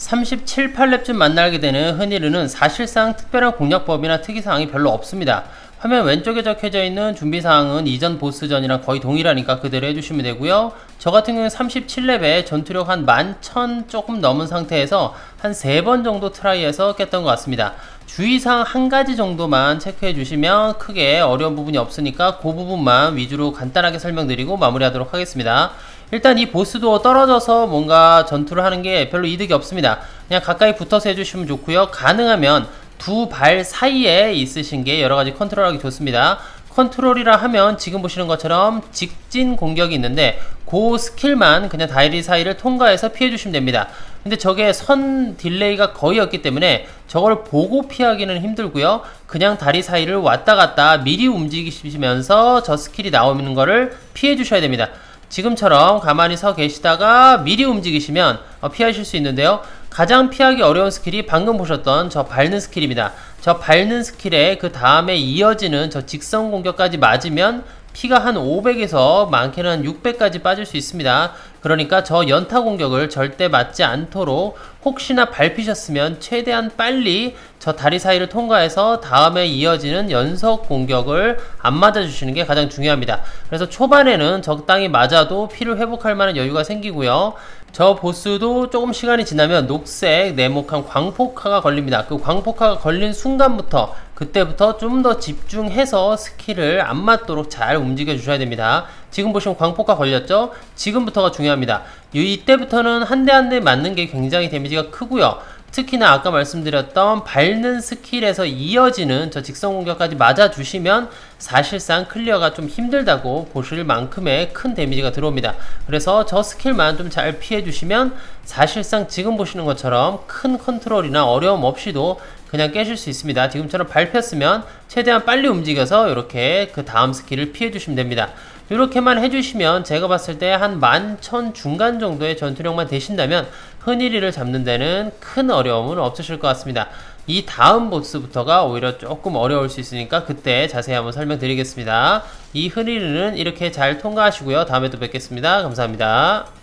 37, 8렙쯤 만나게 되는 흔히르는 사실상 특별한 공략법이나 특이사항이 별로 없습니다. 화면 왼쪽에 적혀져 있는 준비사항은 이전 보스전이랑 거의 동일하니까 그대로 해주시면 되고요. 저 같은 경우는 37렙에 전투력 한 11,000 조금 넘은 상태에서 한 3번 정도 트라이해서 깼던 것 같습니다. 주의사항 한 가지 정도만 체크해 주시면 크게 어려운 부분이 없으니까 그 부분만 위주로 간단하게 설명드리고 마무리하도록 하겠습니다. 일단 이 보스도 떨어져서 뭔가 전투를 하는 게 별로 이득이 없습니다. 그냥 가까이 붙어서 해주시면 좋고요. 가능하면 두 발 사이에 있으신 게 여러 가지 컨트롤하기 좋습니다. 컨트롤이라 하면 지금 보시는 것처럼 직진 공격이 있는데 그 스킬만 그냥 다이리 사이를 통과해서 피해 주시면 됩니다. 근데 저게 선 딜레이가 거의 없기 때문에 저걸 보고 피하기는 힘들고요. 그냥 다리 사이를 왔다 갔다 미리 움직이시면서 저 스킬이 나오는 거를 피해 주셔야 됩니다. 지금처럼 가만히 서 계시다가 미리 움직이시면 어, 피하실 수 있는데요. 가장 피하기 어려운 스킬이 방금 보셨던 저 밟는 스킬입니다. 저 밟는 스킬에 그 다음에 이어지는 저 직선 공격까지 맞으면 피가 한 500에서 많게는 한 600까지 빠질 수 있습니다. 그러니까 저 연타 공격을 절대 맞지 않도록 혹시나 밟히셨으면 최대한 빨리 저 다리 사이를 통과해서 다음에 이어지는 연속 공격을 안 맞아주시는 게 가장 중요합니다. 그래서 초반에는 적당히 맞아도 피를 회복할 만한 여유가 생기고요. 저 보스도 조금 시간이 지나면 녹색 네모칸 광폭화가 걸립니다. 그 광폭화가 걸린 순간부터 그때부터 좀 더 집중해서 스킬을 안 맞도록 잘 움직여 주셔야 됩니다. 지금 보시면 광폭화 걸렸죠? 지금부터가 중요합니다. 이- 이때부터는 한 대 한 대 맞는 게 굉장히 데미지가 크고요. 특히나 아까 말씀드렸던 밟는 스킬에서 이어지는 저 직선 공격까지 맞아주시면 사실상 클리어가 좀 힘들다고 보실 만큼의 큰 데미지가 들어옵니다. 그래서 저 스킬만 좀 잘 피해주시면 사실상 지금 보시는 것처럼 큰 컨트롤이나 어려움 없이도 그냥 깨실 수 있습니다. 지금처럼 밟혔으면 최대한 빨리 움직여서 이렇게 그 다음 스킬을 피해주시면 됩니다. 이렇게만 해주시면 제가 봤을 때 한 만천 중간 정도의 전투력만 되신다면 흔히리를 잡는 데는 큰 어려움은 없으실 것 같습니다. 이 다음 보스부터가 오히려 조금 어려울 수 있으니까 그때 자세히 한번 설명드리겠습니다. 이 흔히리는 이렇게 잘 통과하시고요. 다음에 또 뵙겠습니다. 감사합니다.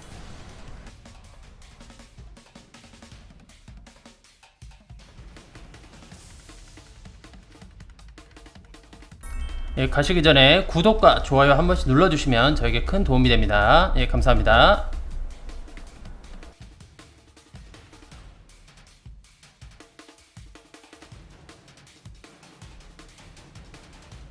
예, 가시기 전에 구독과 좋아요 한 번씩 눌러주시면 저에게 큰 도움이 됩니다. 예, 감사합니다.